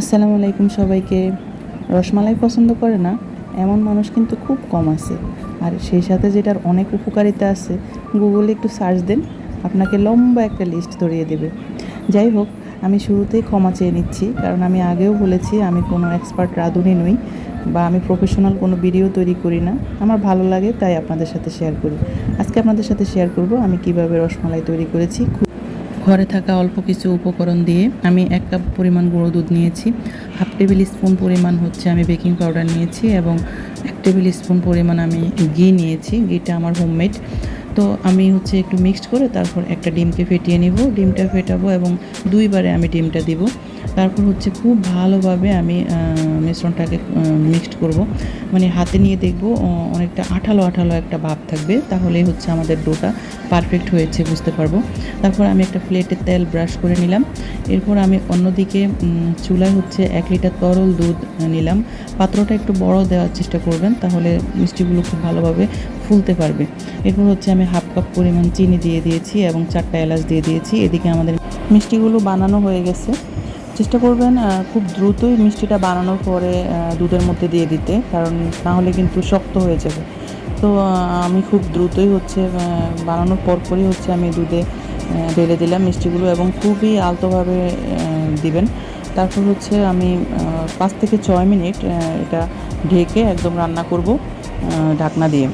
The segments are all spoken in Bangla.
আসসালামু আলাইকুম সবাইকে। রসমালাই পছন্দ করে না, এমন মানুষ কিন্তু খুব কম আছে। আর সেই সাথে যেটার অনেক উপকারিতা আছে, গুগলে একটু সার্চ দেন, আপনাকে লম্বা একটা লিস্ট ধরিয়ে দেবে। যাই হোক, আমি শুরুতেই ক্ষমা চেয়ে নিচ্ছি, কারণ আমি আগেও বলেছি আমি কোনো এক্সপার্ট রাঁধুনি নই বা আমি প্রফেশনাল কোনো ভিডিও তৈরি করি না। আমার ভালো লাগে, তাই আপনাদের সাথে শেয়ার করি। আজকে আপনাদের সাথে শেয়ার করব আমি কীভাবে রসমালাই তৈরি করেছি ঘরে থাকা অল্প কিছু উপকরণ দিয়ে আমি এক কাপ পরিমাণ গুঁড়ো দুধ নিয়েছি। হাফ টেবিল স্পুন পরিমাণ হচ্ছে আমি বেকিং পাউডার নিয়েছি এবং এক টেবিল স্পুন পরিমাণ আমি ঘি নিয়েছি। ঘিটা আমার হোমমেড। তো আমি হচ্ছে একটু মিক্সড করে তারপর একটা ডিমকে ফেটিয়ে নিব। ডিমটা ফেটাবো এবং দুইবারে আমি ডিমটা দিব। তারপর হচ্ছে খুব ভালোভাবে আমি মিশ্রণটাকে মিক্সড করব। মানে হাতে নিয়ে দেখব অনেকটা আঠালো আঠালো একটা ভাব থাকবে, তাহলেই হচ্ছে আমাদের ডোটা পারফেক্ট হয়েছে, বুঝতে পারব। তারপর আমি একটা প্লেটে তেল ব্রাশ করে নিলাম। এরপর আমি অন্যদিকে চুলায় হচ্ছে এক লিটার তরল দুধ নিলাম। পাত্রটা একটু বড় দেওয়ার চেষ্টা করবেন, তাহলে মিষ্টিগুলো খুব ভালোভাবে ফুলতে পারবে। এরপর হচ্ছে আমি হাফ কাপ পরিমাণ চিনি দিয়ে দিয়েছি এবং চারটা এলাচ দিয়ে দিয়েছি। এদিকে আমাদের মিষ্টিগুলো বানানো হয়ে গেছে। চেষ্টা করবেন খুব দ্রুতই মিষ্টিটা বানানোর পরে দুধের মধ্যে দিয়ে দিতে, কারণ নাহলে কিন্তু শক্ত হয়ে যাবে। তো আমি খুব দ্রুতই হচ্ছে বানানোর পরপরই হচ্ছে আমি দুধে ঢেলে দিলাম মিষ্টিগুলো এবং খুবই আলতোভাবে দিবেন। তারপর হচ্ছে আমি পাঁচ থেকে ছয় মিনিট এটা ঢেকে একদম রান্না করব ঢাকনা দিয়ে।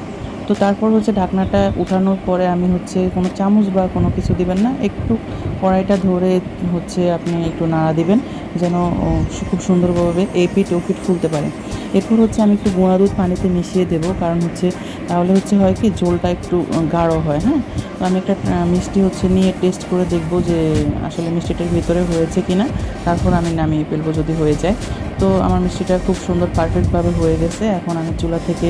তো তারপর হচ্ছে ঢাকনাটা উঠানোর পরে আমি হচ্ছে কোনো চামচ বা কোনো কিছু দিবেন না, একটু কড়াইটা ধরে হচ্ছে আপনি একটু নাড়া দিবেন যেন খুব সুন্দরভাবে এই পিঠ ও পিঠ ফুলতে পারে। এরপর হচ্ছে আমি একটু গুঁড়া দুধ পানিতে মিশিয়ে দেবো কারণ হচ্ছে তাহলে হচ্ছে হয় কি ঝোলটা একটু গাঢ় হয় হ্যাঁ? তো আমি একটা মিষ্টি হচ্ছে নিয়ে টেস্ট করে দেখব যে আসলে মিষ্টিটার ভিতরে হয়েছে কি না তারপর আমি নামিয়ে ফেলব যদি হয়ে যায়। তো আমার মিষ্টিটা খুব সুন্দর পারফেক্টভাবে হয়ে গেছে। এখন আমি চুলা থেকে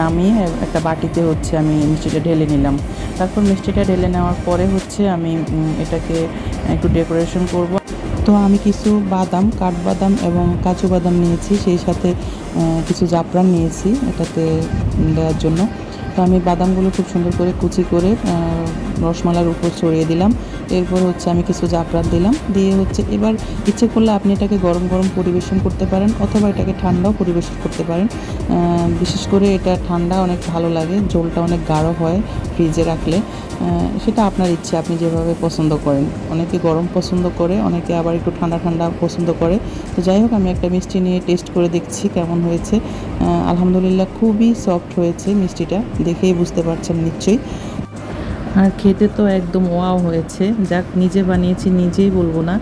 নামিয়ে একটা বাটিতে হচ্ছে আমি মিষ্টিটা ঢেলে নিলাম। তারপর মিষ্টিটা ঢেলে নেওয়ার পরে হচ্ছে আমি উম, এটাকে একটু ডেকোরেশন করব। তো আমি কিছু বাদাম, কাঠবাদাম এবং কাজু বাদাম নিয়েছি, সেই সাথে কিছু জাফরান নিয়েছি এটাতে দেওয়ার জন্য। তো আমি বাদামগুলো খুব সুন্দর করে কুচি করে রসমালার উপর ছড়িয়ে দিলাম। এরপর হচ্ছে আমি কিছু জাফরান দিলাম। দিয়ে হচ্ছে এবার ইচ্ছে করলে আপনি এটাকে গরম গরম পরিবেশন করতে পারেন অথবা এটাকে ঠান্ডাও পরিবেশন করতে পারেন। বিশেষ করে এটা ঠান্ডা অনেক ভালো লাগে, জলটা অনেক গাঢ় হয় ফ্রিজে রাখলে। সেটা আপনার ইচ্ছে, আপনি যেভাবে পছন্দ করেন। অনেকে গরম পছন্দ করে, অনেকে আবার একটু ঠান্ডা ঠান্ডা পছন্দ করে। তো যাই হোক, আমি একটা মিষ্টি নিয়ে টেস্ট করে দেখছি কেমন হয়েছে। আলহামদুলিল্লাহ খুবই সফট হয়েছে মিষ্টিটা। দেখেই বুঝতে পারছেন নিশ্চয়ই। আর খেতে তো একদম ওয়াও হয়েছে। যাক নিজে বানিয়েছি নিজেই বলব না।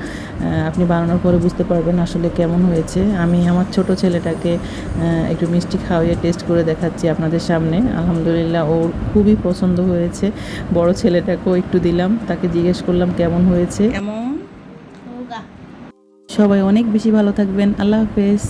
আপনি বানানোর পরে বুঝতে পারবেন আসলে কেমন হয়েছে। আমি আমার ছোট ছেলেটাকে একটু মিষ্টি খাওয়িয়ে টেস্ট করে দেখাচ্ছি আপনাদের সামনে। আলহামদুলিল্লাহ ওর খুবই পছন্দ হয়েছে। বড় ছেলেটাকেও একটু দিলাম। তাকে জিজ্ঞেস করলাম কেমন হয়েছে? কেমন? সবাই অনেক বেশি ভালো থাকবেন। আল্লাহ হাফেজ।